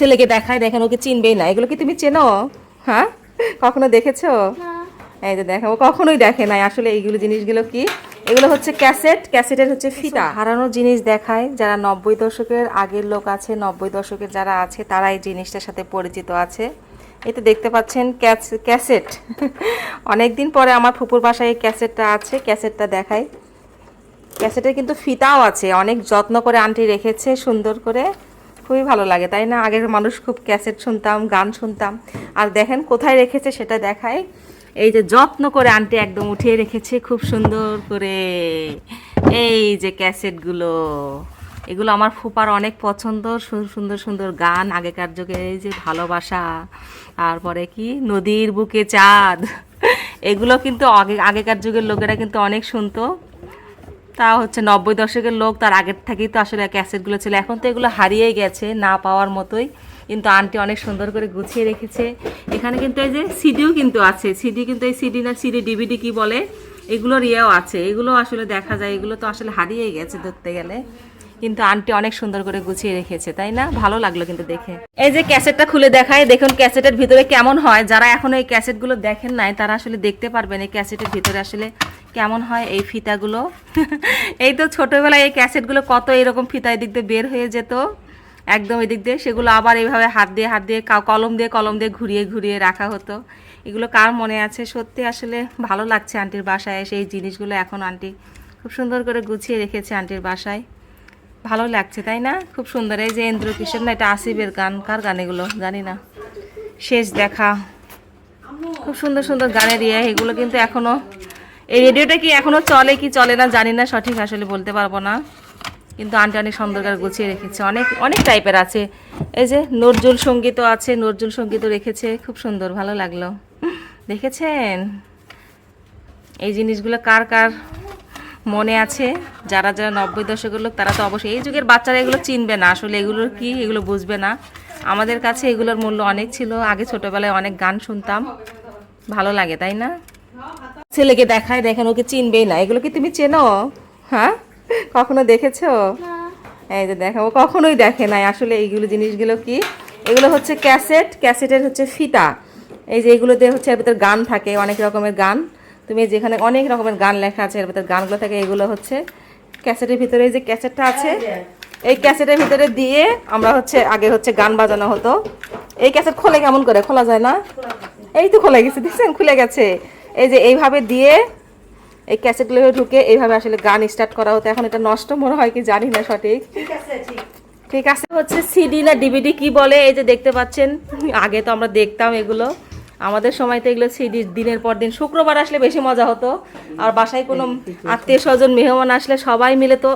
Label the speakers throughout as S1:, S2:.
S1: ছেলেকে দেখায় দেখেন ওকে চিনবেই না। এগুলো কি তুমি চেনো? হ্যাঁ? কখনো দেখেছ? এই যে দেখো কখনোই দেখে নাই। আসলে এইগুলো জিনিসগুলো কি? এগুলো হচ্ছে ক্যাসেট। ক্যাসেটের হচ্ছে ফিতা। হারানো জিনিস দেখায় যারা নব্বই দশকের আগের লোক আছে নব্বই দশকের যারা আছে তারা এই জিনিসটার সাথে পরিচিত আছে। এই তো দেখতে পাচ্ছেন ক্যাস- ক্যাসেট। অনেক দিন পরে আমার ফুপুর বাসায় এই ক্যাসেটটা আছে ক্যাসেটটা দেখায়। ক্যাসেটের কিন্তু ফিতাও আছে। অনেক যত্ন করে আন্টি রেখেছে সুন্দর করে। খুবই ভালো লাগে, তাই না? আগের মানুষ খুব ক্যাসেট শুনতাম, গান শুনতাম। আর দেখেন কোথায় রেখেছে সেটা দেখায় এই যে যত্ন করে আন্টি একদম উঠিয়ে রেখেছে, খুব সুন্দর করে। এই যে ক্যাসেটগুলো, এগুলো আমার ফুপার অনেক পছন্দ। সুন্দর সুন্দর গান, আগেকার যুগে এই যে ভালোবাসা। তারপরে কি? নদীর বুকে চাঁদ। এগুলো কিন্তু আগে, আগেকার যুগের লোকেরা কিন্তু অনেক শুনতো। তা হচ্ছে নব্বই দশকের লোক, তার আগের থেকেই তো আসলে ক্যাসেটগুলো ছিল। এখন তো এগুলো হারিয়ে গেছে না পাওয়ার মতোই। কিন্তু আন্টি অনেক সুন্দর করে গুছিয়ে রেখেছে। এখানে কিন্তু এই যে সিডিও কিন্তু আছে। সিডি কিন্তু এই সিডি না, সিডি, ডিভিডি কি বলে? এগুলোর ইয়েও আছে। এগুলো আসলে দেখা যায়। এগুলো তো আসলে হারিয়েই গেছে ধরতে গেলে। কিন্তু আন্টি অনেক সুন্দর করে গুছিয়ে রেখেছে, তাই না? ভালো লাগল কিন্তু দেখে। এই যে ক্যাসেটটা খুলে দেখায়, দেখুন ক্যাসেটের ভিতরে কেমন হয়। যারা এখন এই ক্যাসেটগুলো দেখেন নাই, তারা আসলে দেখতে পারবেন এই ক্যাসেটের ভিতরে আসলে কেমন হয় এই ফিতাগুলো? এই তো ছোটোবেলায় এই ক্যাসেটগুলো কত এরকম ফিতা এদিক দিয়ে বের হয়ে যেত। একদম এদিক দিয়ে সেগুলো আবার এইভাবে হাত দিয়ে হাত দিয়ে কলম দিয়ে কলম দিয়ে ঘুরিয়ে ঘুরিয়ে রাখা হতো। এগুলো কার মনে আছে? সত্যি আসলে ভালো লাগছে আন্টির বাসায় এসে এই জিনিসগুলো এখন আন্টি খুব সুন্দর করে গুছিয়ে রেখেছে আন্টির বাসায়। ভালো লাগছে, তাই না? খুব সুন্দর। এই যে ইন্দ্র কিশোর না, এটা আসিফের গান। কার গান এগুলো? জানি না। শেষ দেখা। খুব সুন্দর সুন্দর গানের ইয়ে। এগুলো কিন্তু এখনও এই রেডিওটা কি এখনও চলে কি চলে না জানি না, সঠিক আসলে বলতে পারব না। কিন্তু আন্টি অনেক সুন্দর করে গুছিয়ে রেখেছে। অনেক অনেক টাইপের আছে। এই যে নজরুল সঙ্গীতও আছে, নজরুল সঙ্গীতও রেখেছে। খুব সুন্দর, ভালো লাগল। দেখেছেন? এই জিনিসগুলো কার কার মনে আছে? যারা যারা নব্বই দশকের লোক, তারা তো অবশ্যই এই যুগের বাচ্চারা এগুলো চিনবে না। আসলে এগুলোর কি, এগুলো বুঝবে না। আমাদের কাছে এগুলোর মূল্য অনেক ছিল। আগে ছোটবেলায় অনেক গান শুনতাম। ভালো লাগে, তাই না? ছেলেকে দেখায় দেখেন ওকে চিনবেই না। এগুলো কি তুমি চেনো? হ্যাঁ? কখনো দেখেছ? এই যে দেখো ও কখনোই দেখে নাই। আসলে এইগুলো জিনিসগুলো কি? এগুলো হচ্ছে ক্যাসেট। ক্যাসেটের হচ্ছে ফিতা। এই যে এগুলোতে হচ্ছে এর ভিতর গান থাকে অনেক রকমের গান। তুমি যেখানে অনেক রকমের গান লেখা আছে এর ভিতর গানগুলো থাকে এগুলো হচ্ছে ক্যাসেটের ভিতরে এই যে ক্যাসেটটা আছে এই ক্যাসেটের ভিতরে দিয়ে আমরা হচ্ছে আগে হচ্ছে গান বাজানো হতো। এই ক্যাসেট খোলে কেমন করে? খোলা যায় না? এই তো খোলা গেছে দেখছেন? খুলে গেছে। এই যে এইভাবে দিয়ে এই ক্যাসেটগুলো ঢুকে এইভাবে আসলে গান স্টার্ট করা হতো। এখন এটা নষ্ট মনে হয় কি জানি না সঠিক। ঠিক আছে হচ্ছে সিডি না ডিভিডি কি বলে? এই যে দেখতে পাচ্ছেন আগে তো আমরা দেখতাম এগুলো। আমাদের সময় তো এগুলো সিডি দিনের পর দিন শুক্রবার আসলে বেশি মজা হতো। আর বাসায় কোনো আত্মীয় স্বজন মেহমান আসলে সবাই মিলে তো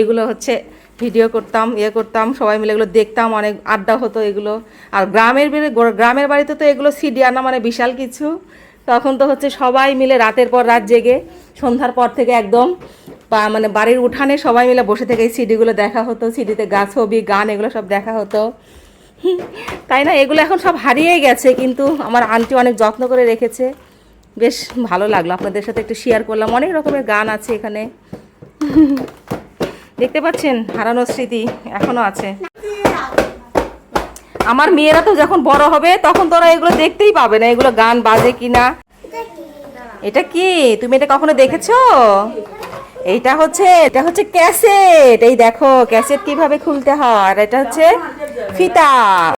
S1: এগুলো হচ্ছে ভিডিও করতাম ইয়ে করতাম সবাই মিলে এগুলো দেখতাম অনেক আড্ডা হতো এগুলো। আর গ্রামের গ্রামের বাড়িতে তো এগুলো সিডি আনা মানে বিশাল কিছু। তখন তো হচ্ছে সবাই মিলে রাতের পর রাত জেগে, সন্ধ্যার পর থেকে একদম, বা মানে বাড়ির উঠানে সবাই মিলে বসে থেকে এই সিডিগুলো দেখা হতো, সিডিতে গা ছবি, গান এগুলো সব দেখা হতো। তাই না? এগুলো এখন সব হারিয়ে গেছে, কিন্তু আমার আন্টি অনেক যত্ন করে রেখেছে। বেশ ভালো লাগল আপনাদের সাথে একটু শেয়ার করলাম, অনেক রকমের গান আছে এখানে। দেখতে পাচ্ছেন হারানো স্মৃতি এখনও আছে। আমার মেয়েরা তো যখন বড় হবে তখন তোরা এগুলো দেখতেই পাবে না এগুলো গান বাজে কিনা। এটা কি? তুমি এটা কখনো দেখেছ? এইটা হচ্ছে এটা হচ্ছে ক্যাসেট। এই দেখো ক্যাসেট কীভাবে খুলতে হয় আর এটা হচ্ছে ফিতা।